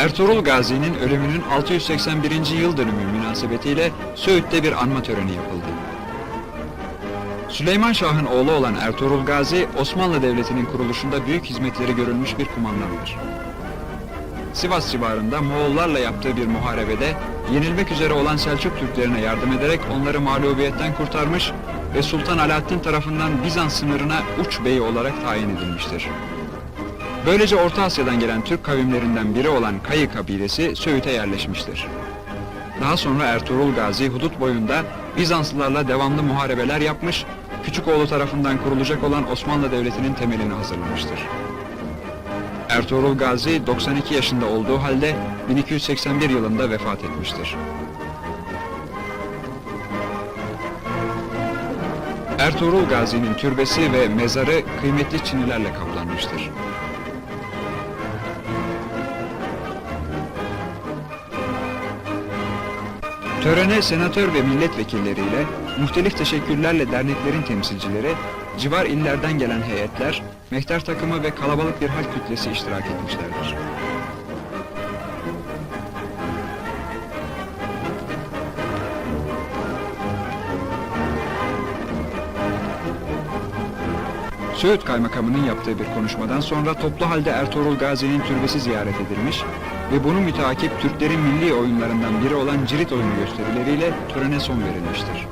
Ertuğrul Gazi'nin ölümünün 681. yıl dönümü münasebetiyle Söğüt'te bir anma töreni yapıldı. Süleyman Şah'ın oğlu olan Ertuğrul Gazi, Osmanlı Devleti'nin kuruluşunda büyük hizmetleri görülmüş bir kumandandır. Sivas civarında Moğollarla yaptığı bir muharebede yenilmek üzere olan Selçuk Türklerine yardım ederek onları mağlubiyetten kurtarmış ve Sultan Alaaddin tarafından Bizans sınırına uç beyi olarak tayin edilmiştir. Böylece Orta Asya'dan gelen Türk kavimlerinden biri olan Kayı kabilesi Söğüt'e yerleşmiştir. Daha sonra Ertuğrul Gazi hudut boyunda Bizanslılarla devamlı muharebeler yapmış, Küçükoğlu tarafından kurulacak olan Osmanlı Devleti'nin temelini hazırlamıştır. Ertuğrul Gazi 92 yaşında olduğu halde 1281 yılında vefat etmiştir. Ertuğrul Gazi'nin türbesi ve mezarı kıymetli çinilerle kaplanmıştır. Törene senatör ve milletvekilleriyle, muhtelif teşekkürlerle derneklerin temsilcileri, civar illerden gelen heyetler, mehter takımı ve kalabalık bir halk kütlesi iştirak etmişlerdir. Söğüt Kaymakamı'nın yaptığı bir konuşmadan sonra toplu halde Ertuğrul Gazi'nin türbesi ziyaret edilmiş ve bunun müteakip Türklerin milli oyunlarından biri olan cirit oyunu gösterileriyle törene son verilmiştir.